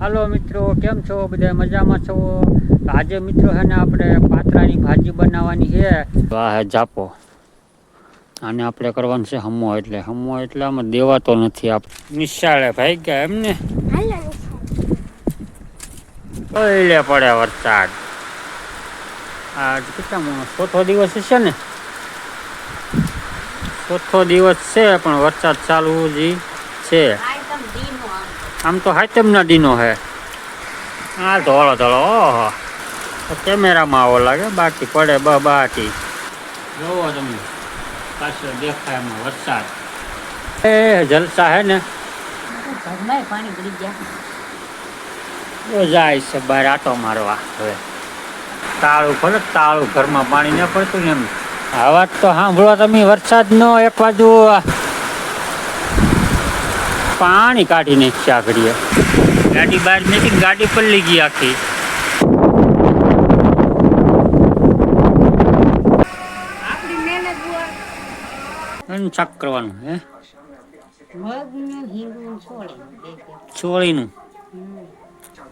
હાલો મિત્રો કેમ છો? બધા મજામાં છો? આજે મિત્રો છે ને આપણે પાત્રાની ભાજી બનાવવાની છે. તો આ હે જાપો. અને આપણે કરવાનું છે હમો એટલે. હમો એટલે આમાં દેવાતો નથી આપણે નિશાળે ભાઈ ગયા એમ ને? ઓલે પડે વરસાદ. આજ કેટલા ચોથો દિવસ છે ને? ચોથો દિવસ છે પણ વરસાદ ચાલુ જ છે. આમ તો હાથમના દીનો હે. આ ધોળો ધોળો ઓહો. કેમેરામાં આવો લાગે બાકી પડે બ બાકી. જોવો તમે પાછળ દેખાય એમાં વરસાદ. એ જલસા હે ને. પાણી પડી ગયા. જાય છે બહાર આટો મારવા હવે. તાળું પડે તાળું ઘરમાં પાણી ન પડતું ને એમ વાત તો સાંભળો તમે વરસાદનો એક બાજુ પાણી કાઢી નાખ્યા ઘડીએ ગાડી બહાર નીકળી ગાડી પલ્લી ગઈ આખી. શાક કરવાનું હે? છોળીનું.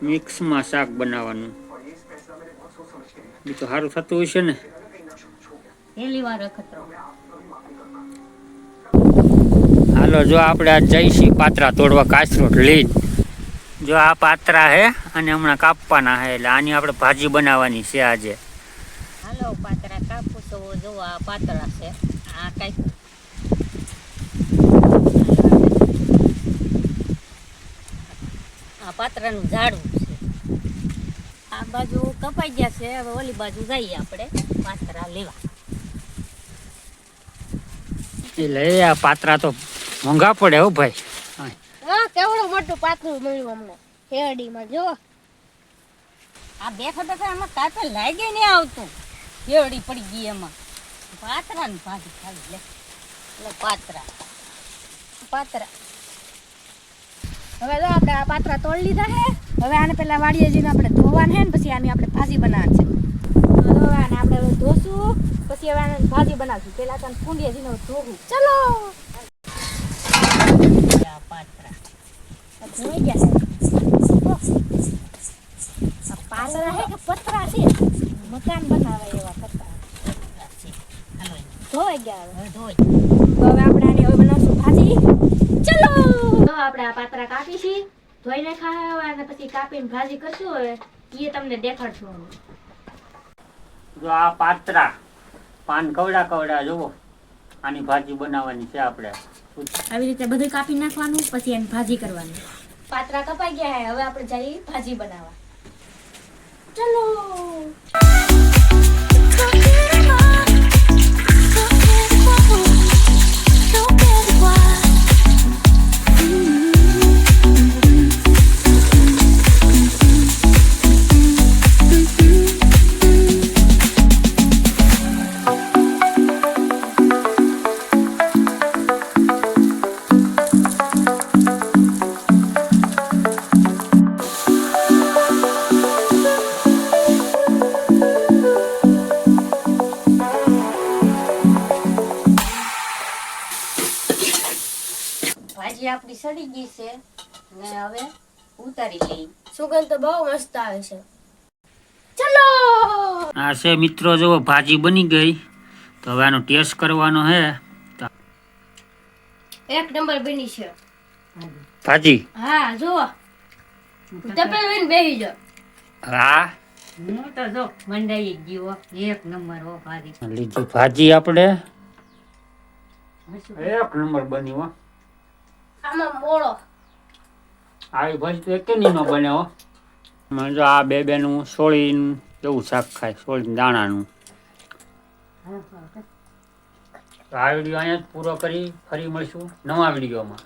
મિક્સમાં શાક બનાવવાનું. એ તો સારું થતું હશે ને. પહેલી વાર અખતરો. હાલો જો આપણે આ જઈશી પાત્રા તોડવા કાસરોટ લીધ જો આ પાત્રા હે અને હમણાં કાપવાના હે એટલે આની આપણે ભાજી બનાવવાની છે આજે. હાલો પાતરા કાપું તો જો આ પાતળા છે. આ કઈ આ પાતરાનું ઝાડવું છે. આ બાજુ કપાઈ ગયા છે. હવે ઓલી બાજુ જઈએ આપણે પાતરા લેવા. એટલે આ પાત્રા તો મોંઘા પડે હો ભાઈ. કેવડું મોટું પાતળું મળ્યું અમને? શેરડીમાં જો આ બેઠા બેઠા આમાં કાપે લાગે નહીં આવતું. કેવડી પડી ગઈ એમાં. પાતરા ને ભાજી ખાવી, લે. પાતરા પાતરા હવે જો આપણે આ પાતરા તોડી લીધા છે. હવે આને પેલા વાડીએ જઈને આપણે ધોવાના છે ને, પછી આની આપણે ભાજી બનાવવાની છે. ધોવાને આને આપણે ધોશું, પછી હવે આને ભાજી બનાવશું. પેલા તો કુંડીએ જઈને ધોવું. ચલો! પાતરા આ ધોઈ ગયા છે. પાતરા છે કે પતરા છે મકાન બનાવે એવા પતરા પાતરા છે. હાલો એને ધોઈ ગયા હવે. હવે ધોઈ તો હવે આપણે આની હવે બનાવશું ભાજી. ચલો! તો આપણે આ પાતરા કાપીશી ધોઈને ખાવા અને પછી કાપીને ભાજી કરશું હવે. એ તમને દેખાડશું જો આ પાત્રા પાન કવડા કવડા જુઓ આની ભાજી બનાવવાની છે આપણે. આવી રીતે બધું કાપી નાખવાનું, પછી એની ભાજી કરવાની. પાતરા કપાઈ ગયા હવે આપણે જઈએ ભાજી બનાવવા. ચલો. આપણી સડી ગઈ છે. ને હવે ઉતારી લઈ સુગંધ તો બહુ મસ્ત આવે છે. ચલો! આ છે મિત્રો જો ભાજી બની ગઈ. તો હવે આનો ટેસ્ટ કરવાનો છે એક નંબર બની છે. ભાજી? હા જો તપેલ લઈને બેહી જાઓ. હા? હું તો જો મંડાઈ જ ગયો. એક નંબર હો ભાજી. લીધી ભાજી આપણે. એક નંબર બની હો. આમાં મોળો. આવી ભાજી તો એક ની ન બને હો. મને જો આ બે બેનું સોળીનું એવું શાક ખાય સોળી દાણાનું. આ વીડિયો અહીંયા પૂરો કરી ફરી મળીશું નવા વિડીયોમાં.